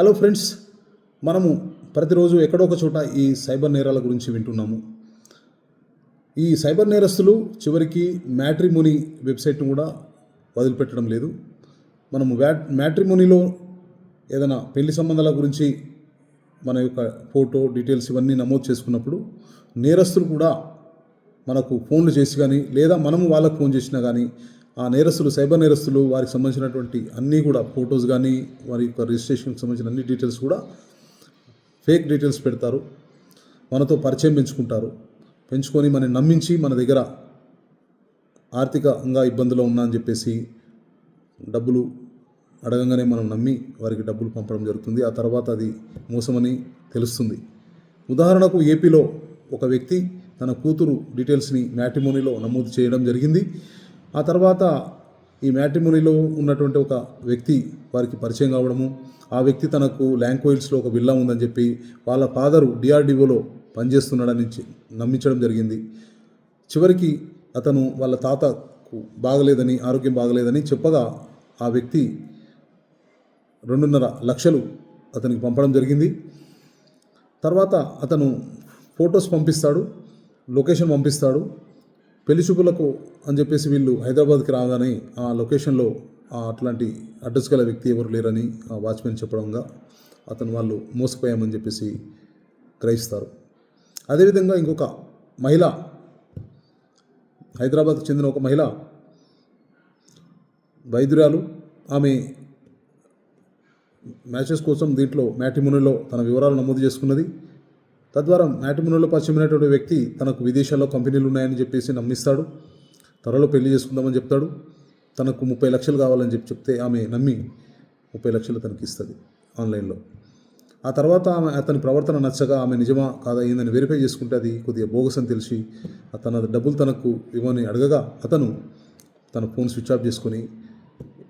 Hello friends మనము ప్రతిరోజు ఎక్కడో ఒక చోట ఈ సైబర్ నేరాల గురించి వింటున్నాము. ఈ సైబర్ నేరస్తులు చివరికి మ్యాట్రిమోనీ వెబ్సైట్ను కూడా వదిలిపెట్టడం లేదు. మనము వ్యా మ్యాట్రిమోనీలో ఏదైనా పెళ్ళి సంబంధాల గురించి మన యొక్క ఫోటో డీటెయిల్స్ ఇవన్నీ నమోదు చేసుకున్నప్పుడు నేరస్తులు కూడా మనకు ఫోన్లు చేసి కానీ లేదా మనము వాళ్ళకు ఫోన్ చేసినా కానీ ఆ నేరస్తులు సైబర్ నేరస్తులు వారికి సంబంధించినటువంటి అన్నీ కూడా ఫొటోస్ కానీ వారి యొక్క రిజిస్ట్రేషన్కి సంబంధించిన అన్ని డీటెయిల్స్ కూడా ఫేక్ డీటెయిల్స్ పెడతారు. మనతో పరిచయం పెంచుకుంటారు. పెంచుకొని మనం నమ్మించి మన దగ్గర ఆర్థికంగా ఇబ్బందులో ఉన్నా అని చెప్పేసి డబ్బులు అడగంగానే మనం నమ్మి వారికి డబ్బులు పంపడం జరుగుతుంది. ఆ తర్వాత అది మోసమని తెలుస్తుంది. ఉదాహరణకు ఏపీలో ఒక వ్యక్తి తన కూతురు డీటెయిల్స్ని మ్యాట్రిమోనీలో నమోదు చేయడం జరిగింది. ఆ తర్వాత ఈ మ్యాట్రిమోనీలో ఉన్నటువంటి ఒక వ్యక్తి వారికి పరిచయం కావడము ఆ వ్యక్తి తనకు ల్యాంక్వైల్స్లో ఒక విల్లా ఉందని చెప్పి వాళ్ళ ఫాదరు డిఆర్డిఓలో పనిచేస్తున్నాడని నమ్మించడం జరిగింది. చివరికి అతను వాళ్ళ తాతకు బాగలేదని ఆరోగ్యం బాగలేదని చెప్పగా ఆ వ్యక్తి రెండున్నర లక్షలు అతనికి పంపడం జరిగింది. తర్వాత అతను ఫొటోస్ పంపిస్తాడు లొకేషన్ పంపిస్తాడు. పెళ్ళి అని చెప్పేసి వీళ్ళు హైదరాబాద్కి రాగానే ఆ లొకేషన్లో ఆ అట్లాంటి అడ్రస్ గల వ్యక్తి ఎవరు లేరని ఆ వాచ్మెన్ చెప్పడంగా అతను వాళ్ళు మోసపోయామని చెప్పేసి గ్రహిస్తారు. అదేవిధంగా ఇంకొక మహిళ హైదరాబాద్కు చెందిన ఒక మహిళ వైద్యురాలు ఆమె మ్యాచెస్ కోసం దీంట్లో మ్యాట్రిమోనీలో తన వివరాలు నమోదు చేసుకున్నది. తద్వారా మ్యాట్రిమోనీలో పరిచయమైనటువంటి వ్యక్తి తనకు విదేశాల్లో కంపెనీలు ఉన్నాయని చెప్పేసి నమ్మిస్తాడు. త్వరలో పెళ్ళి చేసుకుందామని చెప్తాడు. తనకు ముప్పై లక్షలు కావాలని చెప్పి చెప్తే ఆమె నమ్మి ముప్పై లక్షలు తనకి ఇస్తుంది ఆన్లైన్లో. ఆ తర్వాత ఆమె అతని ప్రవర్తన నచ్చగా ఆమె నిజమా కాదా ఏందని వెరిఫై చేసుకుంటే అది కొద్దిగా బోగస్ అని తెలిసి తన డబ్బులు తనకు ఇవ్వని అడగగా అతను తన ఫోన్ స్విచ్ ఆఫ్ చేసుకొని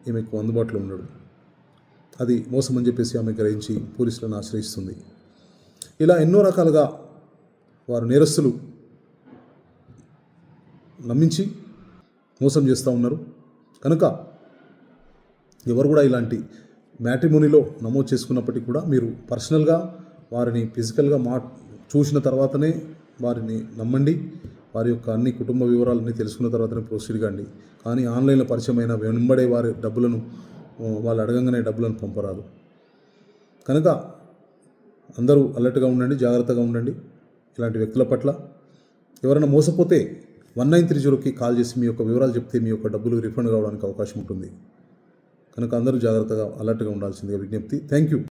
ఈమెకు అందుబాటులో ఉన్నాడు. అది మోసం అని చెప్పేసి ఆమె గ్రహించి పోలీసులను ఆశ్రయిస్తుంది. ఇలా ఎన్నో రకాలుగా వారు నేరస్తులు నమ్మించి మోసం చేస్తూ ఉన్నారు. కనుక ఎవరు కూడా ఇలాంటి మ్యాట్రిమోనీలో నమోదు చేసుకున్నప్పటికీ కూడా మీరు పర్సనల్గా వారిని ఫిజికల్గా మా చూసిన తర్వాతనే వారిని నమ్మండి. వారి యొక్క అన్ని కుటుంబ వివరాలన్నీ తెలుసుకున్న తర్వాతనే ప్రొసీడ్ కండి. కానీ ఆన్లైన్లో పరిచయమైన వెంబడే వారి డబ్బులను వాళ్ళు అడగంగానే డబ్బులను పంపరాదు. కనుక అందరూ అలర్ట్గా ఉండండి జాగ్రత్తగా ఉండండి ఇలాంటి వ్యక్తుల పట్ల. ఎవరైనా మోసపోతే వన్ నైన్ త్రీ జీరోకి కాల్ చేసి మీ యొక్క వివరాలు చెప్తే మీ యొక్క డబ్బులు రిఫండ్ కావడానికి అవకాశం ఉంటుంది. కనుక అందరూ జాగ్రత్తగా అలర్ట్గా ఉండాల్సిందిగా విజ్ఞప్తి. Thank you.